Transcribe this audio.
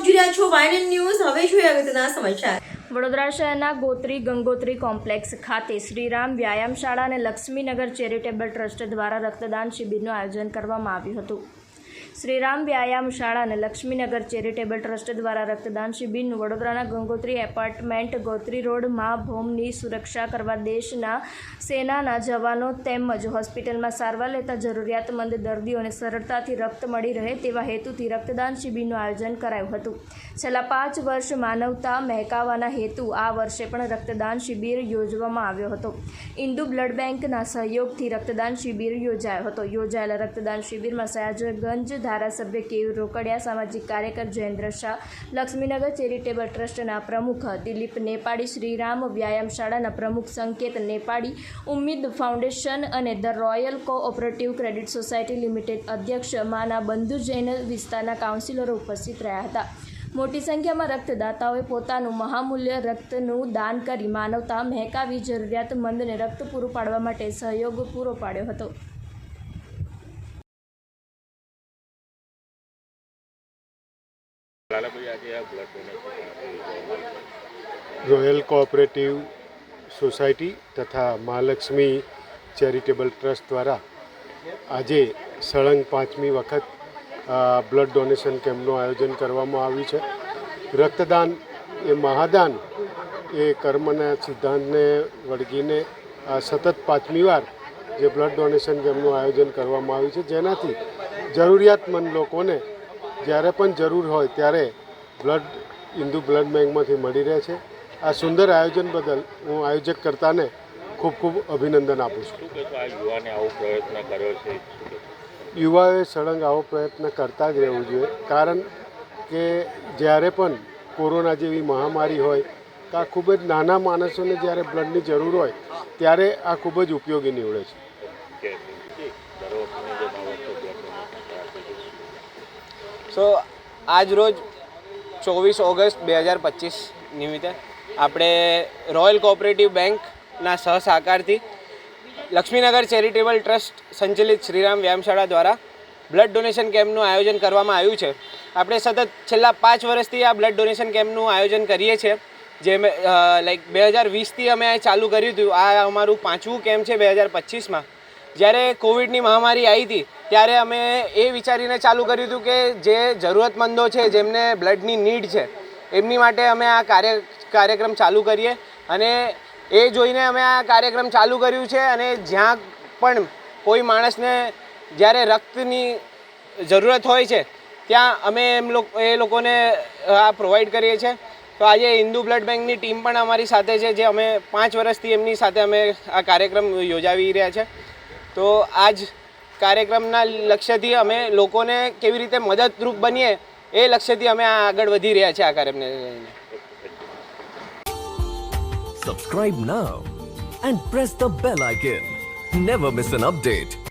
રહ્યા છો વાયનન ન્યૂઝ. હવે જોઈએ અગત્યના સમાચાર. વડોદરા શહેરના ગોત્રી ગંગોત્રી કોમ્પ્લેક્સ ખાતે શ્રીરામ વ્યાયામશાળા અને લક્ષ્મીનગર ચેરિટેબલ ટ્રસ્ટ દ્વારા રક્તદાન શિબિરનું આયોજન કરવામાં આવ્યું હતું. શ્રીરામ વ્યાયામ શાળા અને લક્ષ્મીનગર ચેરિટેબલ ટ્રસ્ટ દ્વારા રક્તદાન શિબિરનું વડોદરાના ગંગોત્રી એપાર્ટમેન્ટ ગોત્રી રોડમાં ભોમની સુરક્ષા કરવા દેશના સેનાના જવાનો તેમજ હોસ્પિટલમાં સારવાર લેતા જરૂરિયાતમંદ દર્દીઓને સરળતાથી રક્ત મળી રહે તેવા હેતુથી રક્તદાન શિબિરનું આયોજન કરાયું હતું. છેલ્લા પાંચ વર્ષ માનવતા મહેકાવાના હેતુ આ વર્ષે પણ રક્તદાન શિબિર યોજવામાં આવ્યો હતો. ઇન્દુ બ્લડ બેંકના સહયોગથી રક્તદાન શિબિર યોજાયો હતો. યોજાયેલા રક્તદાન શિબિરમાં સયાજગંજ ધારાસભ્ય કેયુર રોકડિયા સામાજિક કાર્યકર જયેન્દ્ર શાહ, લક્ષ્મીનગર ચેરિટેબલ ટ્રસ્ટના પ્રમુખ દિલીપ નેપાળી, શ્રીરામ વ્યાયામશાળાના પ્રમુખ સંકેત નેપાળી, ઉમ્મીદ ફાઉન્ડેશન અને the royal cooperative credit society limited અધ્યક્ષ માના બંધુ જૈન વિસ્તારના કાઉન્સિલરો ઉપસ્થિત રહ્યા હતા. મોટી સંખ્યામાં રક્તદાતાઓએ પોતાનું મહામૂલ્ય રક્તનું દાન કરી માનવતા, મહેકાવી જરૂરિયાતમંદને રક્ત પૂરું પાડવા માટે સહયોગ પૂરો પાડ્યો હતો. રોયલ કોઓપરેટિવ સોસાયટી તથા મહાલક્ષ્મી ચેરિટેબલ ટ્રસ્ટ દ્વારા આજે સળંગ પાંચમી વખત બ્લડ ડોનેશન કેમ્પનું આયોજન કરવામાં આવ્યું છે. રક્તદાન એ મહાદાન એ કર્મના સિદ્ધાંતને વળગીને સતત પાંચમી વાર જે બ્લડ ડોનેશન કેમ્પનું આયોજન કરવામાં આવ્યું છે. જેનાથી જરૂરિયાતમંદ લોકોને જ્યારે પણ જરૂર હોય ત્યારે બ્લડ હિન્દુ બ્લડ બેંકમાંથી મળી રહે છે. આ સુંદર આયોજન બદલ હું આયોજક કરતાને ખૂબ ખૂબ અભિનંદન આપું છું. યુવાને આવો પ્રયત્ન કર્યો છે? યુવાઓએ સળંગ આવો પ્રયત્ન કરતા જ રહેવું જોઈએ. કારણ કે જ્યારે પણ કોરોના જેવી મહામારી હોય તો આ ખૂબ જ નાના માણસોને જ્યારે બ્લડની જરૂર હોય ત્યારે આ ખૂબ જ ઉપયોગી નીવડે છે કે દર વખતની જેમ આ વખતે બ્લડ ડોનેશન કરાશે સો આજ રોજ ચોવીસ ઓગસ્ટ બે હજાર પચીસ નિમિત્તે આપણે રોયલ કોઓપરેટિવ બેંકના સહસહકારથી લક્ષ્મીનગર ચેરિટેબલ ટ્રસ્ટ સંચાલિત શ્રીરામ વ્યાયામશાળા દ્વારા બ્લડ ડોનેશન કેમ્પનું આયોજન કરવામાં આવ્યું છે. આપણે સતત છેલ્લા પાંચ વર્ષથી આ બ્લડ ડોનેશન કેમ્પનું આયોજન કરીએ છીએ. જે લાઈક બે હજાર વીસથી અમે ચાલુ કર્યું હતું. આ અમારું પાંચમું કેમ્પ છે બે હજાર પચીસમાં. જ્યારે કોવિડની મહામારી આવી હતી ત્યારે અમે એ વિચારીને ચાલુ કર્યું હતું કે જે જરૂરતમંદો છે, જેમને બ્લડની નીડ છે, એમની માટે અમે આ કાર્ય, કાર્યક્રમ ચાલુ કરીએ. અને એ જોઈને અમે આ કાર્યક્રમ ચાલુ કર્યું છે અને જ્યાં પણ કોઈ માણસને જ્યારે રક્તની જરૂરત હોય છે, ત્યાં અમે એમ લોકો, એ લોકોને આ પ્રોવાઈડ કરીએ છીએ. તો આજે હિન્દુ બ્લડ બેંકની ટીમ પણ અમારી સાથે છે, જે અમે પાંચ વર્ષથી એમની સાથે અમે આ કાર્યક્રમ યોજાવી રહ્યા છે. તો આ જ કાર્યક્રમના લક્ષ્યથી અમે લોકોને કેવી રીતે મદદરૂપ બનીએ એ લક્ષ્યથી અમે આગળ વધી રહ્યા છીએ આ કાર્યક્રમને લઈને subscribe now and press the bell icon never miss an update.